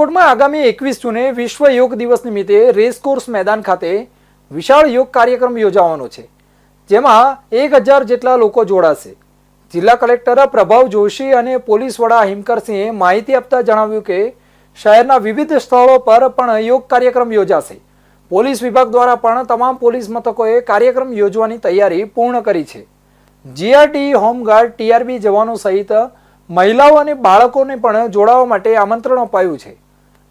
રાજકોટમાં આગામી એકવીસ જૂને વિશ્વ યોગ દિવસ નિમિત્તે રેસકોર્સ મેદાન ખાતે વિશાળ યોગ કાર્યક્રમ યોજાવાનો છે, જેમાં એક હજાર જેટલા લોકો જોડાશે. જિલ્લા કલેક્ટર પ્રભાવ જોશી અને પોલીસ વડા હિમકરસિંહે માહિતી આપતા જણાવ્યું કે, શહેરના વિવિધ સ્થળો પર પણ યોગ કાર્યક્રમ યોજાશે. પોલીસ વિભાગ દ્વારા પણ તમામ પોલીસ મથકોએ કાર્યક્રમ યોજવાની તૈયારી પૂર્ણ કરી છે. જીઆરટી હોમગાર્ડ ટીઆરબી જવાનો સહિત મહિલાઓ અને બાળકોને પણ જોડાવા માટે આમંત્રણ અપાયું છે.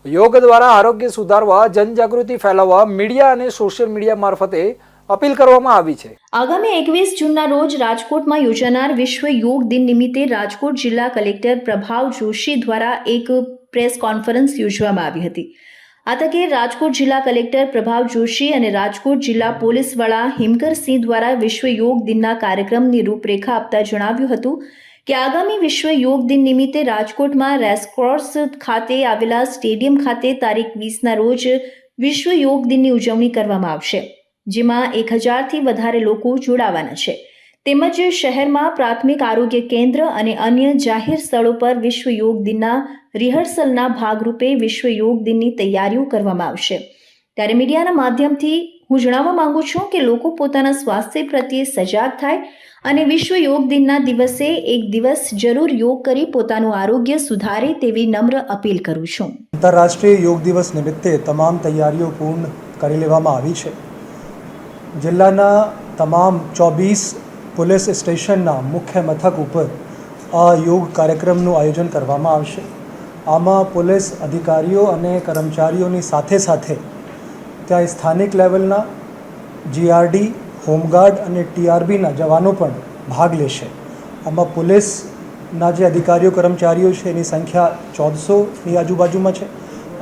યોગ દ્વારા આરોગ્ય સુધારવા, જનજાગૃતિ ફેલાવવા, મીડિયા અને સોશિયલ મીડિયા મારફતે અપીલ કરવામાં આવી છે. આગામી એકવીસ જૂનના રોજ રાજકોટમાં યોજાનાર વિશ્વ યોગ દિન નિમિત્તે રાજકોટ જિલ્લા કલેક્ટર પ્રભાવ જોશી દ્વારા એક પ્રેસ કોન્ફરન્સ યોજવામાં આવી હતી. આ તકે રાજકોટ જિલ્લા કલેક્ટર પ્રભાવ જોશી અને રાજકોટ જિલ્લા પોલીસ વડા હિમકરસિંહ દ્વારા વિશ્વ યોગ દિનના કાર્યક્રમની રૂપરેખા આપતા જણાવ્યું હતું કે આગામી વિશ્વ યોગ દિન નિમિત્તે રાજકોટમાં રેસકોર્સ ખાતે આવેલા સ્ટેડિયમ ખાતે તારીખ વીસના રોજ વિશ્વ યોગ દિનની ઉજવણી કરવામાં આવશે, જેમાં એક હજારથી વધારે લોકો જોડાવાના છે. તેમજ શહેરમાં પ્રાથમિક આરોગ્ય કેન્દ્ર અને અન્ય જાહેર સ્થળો પર વિશ્વ યોગ દિનના રિહર્સલના ભાગરૂપે વિશ્વ યોગ દિનની તૈયારીઓ કરવામાં આવશે. ત્યારે મીડિયાના માધ્યમથી હું જણાવવા માંગુ છું કે લોકો પોતાના સ્વાસ્થ્ય પ્રત્યે સજાગ થાય અને વિશ્વ યોગ દિનના દિવસે એક દિવસ જરૂર યોગ કરી પોતાનું આરોગ્ય સુધારે તેવી નમ્ર અપીલ કરું છું. આંતરરાષ્ટ્રીય યોગ દિવસ નિમિત્તે તમામ તૈયારીઓ પૂર્ણ કરી લેવામાં આવી છે. જિલ્લાના તમામ ચોવીસ પોલીસ સ્ટેશનના મુખ્ય મથક ઉપર આ યોગ કાર્યક્રમનું આયોજન કરવામાં આવશે. આમાં પોલીસ અધિકારીઓ અને કર્મચારીઓની સાથે સાથે ત્યાં સ્થાનિક લેવલના જીઆરડી હોમગાર્ડ અને ટીઆરબીના જવાનો પણ ભાગ લેશે. આમાં પોલીસના જે અધિકારીઓ, કર્મચારીઓ છે, એની સંખ્યા ચૌદસોની આજુબાજુમાં છે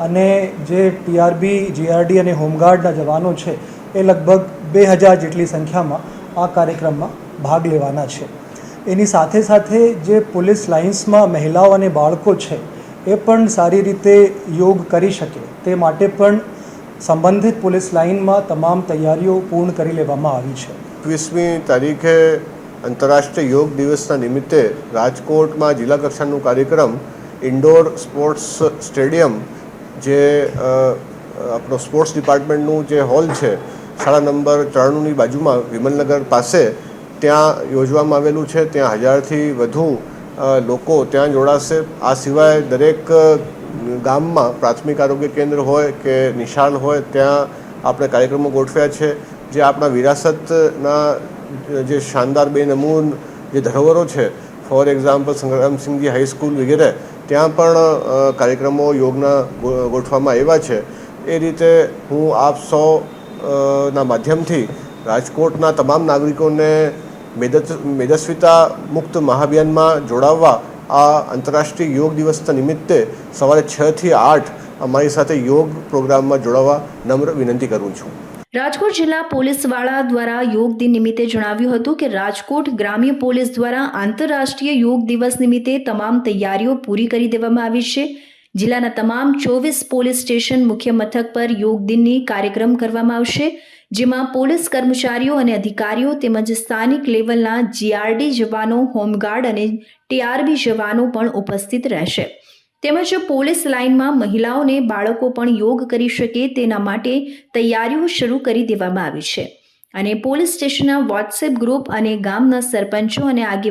અને જે ટીઆરબી જીઆરડી અને હોમગાર્ડના જવાનો છે, એ લગભગ બે હજાર જેટલી સંખ્યામાં આ કાર્યક્રમમાં ભાગ લેવાના છે. એની સાથે સાથે જે પોલીસ લાઇન્સમાં મહિલાઓ અને બાળકો છે, એ પણ સારી રીતે યોગ કરી શકે. તે માટે પણ સંબંધિત પોલીસ લાઇનમાં તમામ તૈયારીઓ પૂર્ણ કરી લેવામાં આવી છે. એકવીસમી તારીખે આંતરરાષ્ટ્રીય યોગ દિવસના નિમિત્તે રાજકોટમાં જિલ્લા કક્ષાનો કાર્યક્રમ ઇન્ડોર સ્પોર્ટ્સ સ્ટેડિયમ, જે આપણો સ્પોર્ટ્સ ડિપાર્ટમેન્ટનું જે હોલ છે, શાળા નંબર ત્રણની બાજુમાં વિમલનગર પાસે, ત્યાં યોજવામાં આવેલું છે. ત્યાં હજારથી વધુ લોકો ત્યાં જોડાશે. આ સિવાય દરેક ગામમાં પ્રાથમિક આરોગ્ય કેન્દ્ર હોય કે નિશાળ હોય, ત્યાં આપણે કાર્યક્રમો ગોઠવ્યા છે. જે આપણા વિરાસતના જે શાનદાર બે નમૂન જે ધરોહરો છે, ફોર એક્ઝામ્પલ સંગ્રામસિંહજી હાઈસ્કૂલ વગેરે, ત્યાં પણ કાર્યક્રમો યોગના ગોઠવામાં આવ્યા છે. એ રીતે હું આપ સૌ ના માધ્યમથી રાજકોટના તમામ નાગરિકોને મેદસ્વીતા મુક્ત મહાભિયાનમાં જોડાવવા આ આંતરરાષ્ટ્રીય યોગ દિવસના નિમિત્તે સવારે છથી આઠ અમારી સાથે યોગ પ્રોગ્રામમાં જોડાવા નમ્ર વિનંતી કરું છું. રાજકોટ જિલ્લા પોલીસવાળા દ્વારા યોગ દિન નિમિત્તે જણાવ્યું હતું કે રાજકોટ ગ્રામ્ય પોલીસ દ્વારા આંતરરાષ્ટ્રીય યોગ દિવસ નિમિત્તે તમામ તૈયારીઓ પૂરી કરી દેવામાં આવી છે. જિલ્લાના તમામ ચોવીસ પોલીસ સ્ટેશન મુખ્ય મથક પર યોગ દિનની કાર્યક્રમ કરવામાં આવશે, જેમાં પોલીસ કર્મચારીઓ અને અધિકારીઓ તેમજ સ્થાનિક લેવલના જીઆરડી જવાનો, હોમગાર્ડ અને ટીઆરબી જવાનો પણ ઉપસ્થિત રહેશે. તેમજ પોલીસ લાઇનમાં મહિલાઓને બાળકો પણ યોગ કરી શકે તેના માટે તૈયારીઓ શરૂ કરી દેવામાં આવી છે. અને પોલીસ સ્ટેશનના વોટ્સએપ ગ્રુપ અને ગામના સરપંચો અને આગેવાનો